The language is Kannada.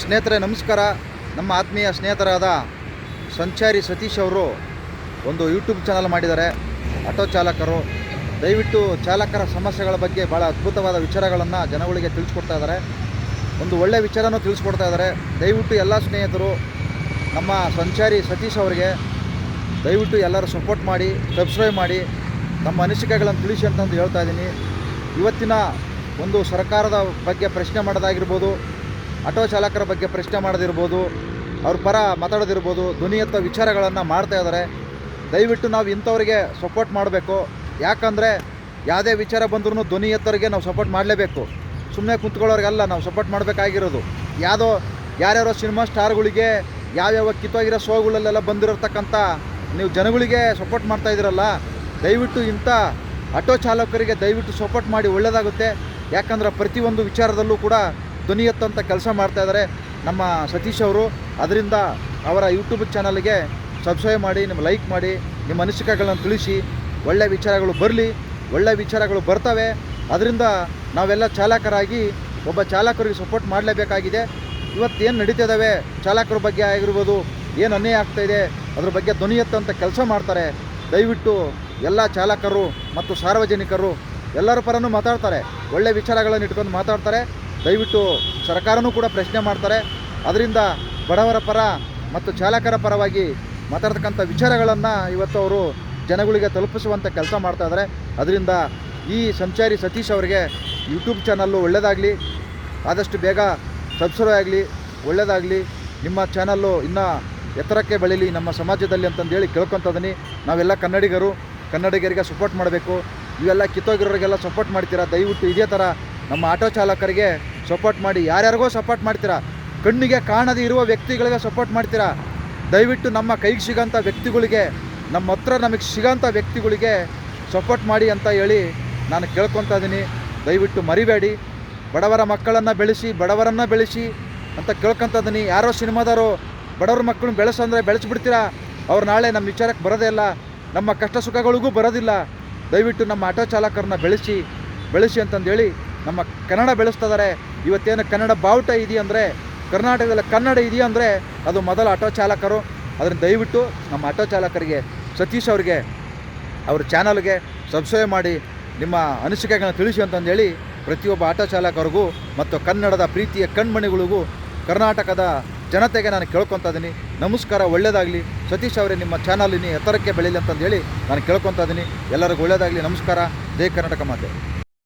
ಸ್ನೇಹಿತರೆ, ನಮಸ್ಕಾರ. ನಮ್ಮ ಆತ್ಮೀಯ ಸ್ನೇಹಿತರಾದ ಸಂಚಾರಿ ಸತೀಶ್ ಅವರು ಒಂದು ಯೂಟ್ಯೂಬ್ ಚಾನಲ್ ಮಾಡಿದ್ದಾರೆ. ಆಟೋ ಚಾಲಕರು. ದಯವಿಟ್ಟು ಚಾಲಕರ ಸಮಸ್ಯೆಗಳ ಬಗ್ಗೆ ಭಾಳ ಅದ್ಭುತವಾದ ವಿಚಾರಗಳನ್ನು ಜನಗಳಿಗೆ ತಿಳಿಸ್ಕೊಡ್ತಾ ಇದ್ದಾರೆ. ಒಂದು ಒಳ್ಳೆಯ ವಿಚಾರನೂ ತಿಳಿಸ್ಕೊಡ್ತಾ ಇದ್ದಾರೆ. ದಯವಿಟ್ಟು ಎಲ್ಲ ಸ್ನೇಹಿತರು, ನಮ್ಮ ಸಂಚಾರಿ ಸತೀಶ್ ಅವರಿಗೆ ದಯವಿಟ್ಟು ಎಲ್ಲರೂ ಸಪೋರ್ಟ್ ಮಾಡಿ ಸಬ್ಸ್ಕ್ರೈಬ್ ಮಾಡಿ ನಮ್ಮ ಅನಿಸಿಕೆಗಳನ್ನು ತಿಳಿಸಿ ಅಂತಂದು ಹೇಳ್ತಾ ಇದ್ದೀನಿ. ಇವತ್ತಿನ ಒಂದು ಸರ್ಕಾರದ ಬಗ್ಗೆ ಪ್ರಶ್ನೆ ಮಾಡೋದಾಗಿರ್ಬೋದು. ಆಟೋ ಚಾಲಕರ ಬಗ್ಗೆ ಪ್ರಶ್ನೆ ಮಾಡೋದಿರ್ಬೋದು, ಅವ್ರ ಪರ ಮಾತಾಡೋದಿರ್ಬೋದು, ಧ್ವನಿಯತ್ತ ವಿಚಾರಗಳನ್ನು ಮಾಡ್ತಾ ಇದ್ದಾರೆ ದಯವಿಟ್ಟು ನಾವು ಇಂಥವ್ರಿಗೆ ಸಪೋರ್ಟ್ ಮಾಡಬೇಕು. ಯಾಕಂದರೆ ಯಾವುದೇ ವಿಚಾರ ಬಂದ್ರೂ ಧ್ವನಿ ನಾವು ಸಪೋರ್ಟ್ ಮಾಡಲೇಬೇಕು. ಸುಮ್ಮನೆ ಕುಂತ್ಕೊಳ್ಳೋರಿಗೆಲ್ಲ, ನಾವು ಸಪೋರ್ಟ್ ಮಾಡಬೇಕಾಗಿರೋದು. ಯಾವುದೋ ಯಾರ್ಯಾರೋ ಸಿನಿಮಾ ಸ್ಟಾರ್ಗಳಿಗೆ ಯಾವ್ಯಾವ ಕಿತ್ತೋಗಿರೋ ಶೋಗಳಲ್ಲೆಲ್ಲ ಬಂದಿರತಕ್ಕಂಥ ನೀವು ಜನಗಳಿಗೆ ಸಪೋರ್ಟ್ ಮಾಡ್ತಾ ಇದ್ದೀರಲ್ಲ, ದಯವಿಟ್ಟು ಇಂಥ ಆಟೋ ಚಾಲಕರಿಗೆ ದಯವಿಟ್ಟು ಸಪೋರ್ಟ್ ಮಾಡಿ ಒಳ್ಳೆಯದಾಗುತ್ತೆ ಯಾಕಂದ್ರೆ ಪ್ರತಿಯೊಂದು ವಿಚಾರದಲ್ಲೂ ಕೂಡ ಧ್ವನಿ ಎತ್ತಂತ ಕೆಲಸ ಮಾಡ್ತಾ ಇದ್ದಾರೆ. ನಮ್ಮ ಸತೀಶ್ ಅವರು, ಅದರಿಂದ ಅವರ ಯೂಟ್ಯೂಬ್ ಚಾನಲ್ಗೆ ಸಬ್ಸ್ಕ್ರೈಬ್ ಮಾಡಿ ನಿಮ್ಮ ಲೈಕ್ ಮಾಡಿ, ನಿಮ್ಮ ಅನಿಸಿಕೆಗಳನ್ನು ತಿಳಿಸಿ ಒಳ್ಳೆಯ ವಿಚಾರಗಳು ಬರಲಿ ಒಳ್ಳೆಯ ವಿಚಾರಗಳು ಬರ್ತವೆ. ಅದರಿಂದ ನಾವೆಲ್ಲ ಚಾಲಕರಾಗಿ ಒಬ್ಬ ಚಾಲಕರಿಗೆ ಸಪೋರ್ಟ್ ಮಾಡಲೇಬೇಕಾಗಿದೆ. ಇವತ್ತೇನು ನಡೀತಿದ್ದಾವೆ ಚಾಲಕರ ಬಗ್ಗೆ ಆಗಿರ್ಬೋದು, ಏನು ಅನ್ಯಾಯ ಆಗ್ತಾಯಿದೆ ಅದ್ರ ಬಗ್ಗೆ ಧ್ವನಿ ಎತ್ತಂತ ಕೆಲಸ ಮಾಡ್ತಾರೆ. ದಯವಿಟ್ಟು ಎಲ್ಲ ಚಾಲಕರು ಮತ್ತು ಸಾರ್ವಜನಿಕರು ಎಲ್ಲರ ಪರನೂ ಮಾತಾಡ್ತಾರೆ. ಒಳ್ಳೆಯ ವಿಚಾರಗಳನ್ನು ಇಟ್ಕೊಂಡು ಮಾತಾಡ್ತಾರೆ. ದಯವಿಟ್ಟು ಸರ್ಕಾರನೂ ಕೂಡ ಪ್ರಶ್ನೆ ಮಾಡ್ತಾರೆ. ಅದರಿಂದ ಬಡವರ ಪರ ಮತ್ತು ಚಾಲಕರ ಪರವಾಗಿ ಮಾತಾಡ್ತಕ್ಕಂಥ ವಿಚಾರಗಳನ್ನು ಇವತ್ತು ಅವರು ಜನಗಳಿಗೆ ತಲುಪಿಸುವಂಥ ಕೆಲಸ ಮಾಡ್ತಾಯಿದ್ದಾರೆ ಅದರಿಂದ ಈ ಸಂಚಾರಿ ಸತೀಶ್ ಅವರಿಗೆ ಯೂಟ್ಯೂಬ್ ಚಾನಲ್ಲು ಒಳ್ಳೆಯದಾಗಲಿ ಆದಷ್ಟು ಬೇಗ ಸಬ್ಸ್ಕ್ರೈಬ್ ಆಗಲಿ ಒಳ್ಳೆಯದಾಗಲಿ ನಿಮ್ಮ ಚಾನಲ್ಲು ಇನ್ನೂ ಎತ್ತರಕ್ಕೆ ಬೆಳೀಲಿ, ನಮ್ಮ ಸಮಾಜದಲ್ಲಿ ಅಂತಂದೇಳಿ ಕೇಳ್ಕೊತದೀನಿ ನಾವೆಲ್ಲ ಕನ್ನಡಿಗರು, ಕನ್ನಡಿಗರಿಗೆ ಸಪೋರ್ಟ್ ಮಾಡಬೇಕು. ಇವೆಲ್ಲ ಕಿತ್ತೋಗಿರೋರಿಗೆಲ್ಲ ಸಪೋರ್ಟ್ ಮಾಡ್ತೀರಾ? ದಯವಿಟ್ಟು ಇದೇ ಥರ ನಮ್ಮ ಆಟೋ ಚಾಲಕರಿಗೆ ಸಪೋರ್ಟ್ ಮಾಡಿ. ಯಾರ್ಯಾರಿಗೋ ಸಪೋರ್ಟ್ ಮಾಡ್ತೀರಾ? ಕಣ್ಣಿಗೆ ಕಾಣದೇ ಇರುವ ವ್ಯಕ್ತಿಗಳಿಗೆ ಸಪೋರ್ಟ್ ಮಾಡ್ತೀರಾ? ದಯವಿಟ್ಟು ನಮ್ಮ ಕೈಗೆ ಸಿಗೋಂಥ ವ್ಯಕ್ತಿಗಳಿಗೆ, ನಮ್ಮ ಹತ್ರ ನಮಗೆ ಸಿಗೋಂಥ ವ್ಯಕ್ತಿಗಳಿಗೆ ಸಪೋರ್ಟ್ ಮಾಡಿ ಅಂತ ಹೇಳಿ ನಾನು ಕೇಳ್ಕೊತಾ ಇದ್ದೀನಿ. ದಯವಿಟ್ಟು ಮರಿಬೇಡಿ. ಬಡವರ ಮಕ್ಕಳನ್ನು ಬೆಳೆಸಿ, ಬಡವರನ್ನು ಬೆಳೆಸಿ ಅಂತ ಕೇಳ್ಕೊತ ಇದ್ದೀನಿ. ಯಾರೋ ಸಿನಿಮಾದವರು ಬಡವ್ರ ಮಕ್ಕಳನ್ನ ಬೆಳೆಸಂದ್ರೆ ಬೆಳೆಸಿಬಿಡ್ತೀರಾ? ಅವ್ರು ನಾಳೆ ನಮ್ಮ ವಿಚಾರಕ್ಕೆ ಬರೋದೇ ಇಲ್ಲ. ನಮ್ಮ ಕಷ್ಟ ಸುಖಗಳಿಗೂ ಬರೋದಿಲ್ಲ. ದಯವಿಟ್ಟು ನಮ್ಮ ಆಟೋ ಚಾಲಕರನ್ನ ಬೆಳೆಸಿ ಬೆಳೆಸಿ ಅಂತಂದೇಳಿ ನಮ್ಮ ಕನ್ನಡ ಬೆಳೆಸ್ತಾ ಇದ್ದಾರೆ ಇವತ್ತೇನು ಕನ್ನಡ ಬಾವುಟ ಇದೆಯಂದರೆ, ಕರ್ನಾಟಕದಲ್ಲಿ ಕನ್ನಡ ಇದೆಯಂದರೆ ಅದು ಮೊದಲ ಆಟೋ ಚಾಲಕರು. ಅದನ್ನು ದಯವಿಟ್ಟು ನಮ್ಮ ಆಟೋ ಚಾಲಕರಿಗೆ, ಸತೀಶ್ ಅವರಿಗೆ, ಅವ್ರ ಚಾನಲ್ಗೆ ಸಬ್ಸ್ಕ್ರೈಬ್ ಮಾಡಿ, ನಿಮ್ಮ ಅನಿಸಿಕೆಗಳನ್ನ ತಿಳಿಸಿ ಅಂತಂದೇಳಿ ಪ್ರತಿಯೊಬ್ಬ ಆಟೋ ಚಾಲಕರಿಗೂ ಮತ್ತು ಕನ್ನಡದ ಪ್ರೀತಿಯ ಕಣ್ಮಣಿಗಳಿಗೂ, ಕರ್ನಾಟಕದ ಜನತೆಗೆ ನಾನು ಕೇಳ್ಕೊತಾ ಇದ್ದೀನಿ. ನಮಸ್ಕಾರ ಒಳ್ಳೆಯದಾಗಲಿ ಸತೀಶ್ ಅವರೇ, ನಿಮ್ಮ ಚಾನಲ್ ಇನ್ನೂ ಎತ್ತರಕ್ಕೆ ಬೆಳೀಲಿ ಅಂತಂದೇಳಿ ನಾನು ಕೇಳ್ಕೊತಾ ಇದ್ದೀನಿ. ಎಲ್ಲರಿಗೂ ಒಳ್ಳೆಯದಾಗಲಿ ನಮಸ್ಕಾರ. ಜೈ ಕರ್ನಾಟಕ ಮಾತೆ.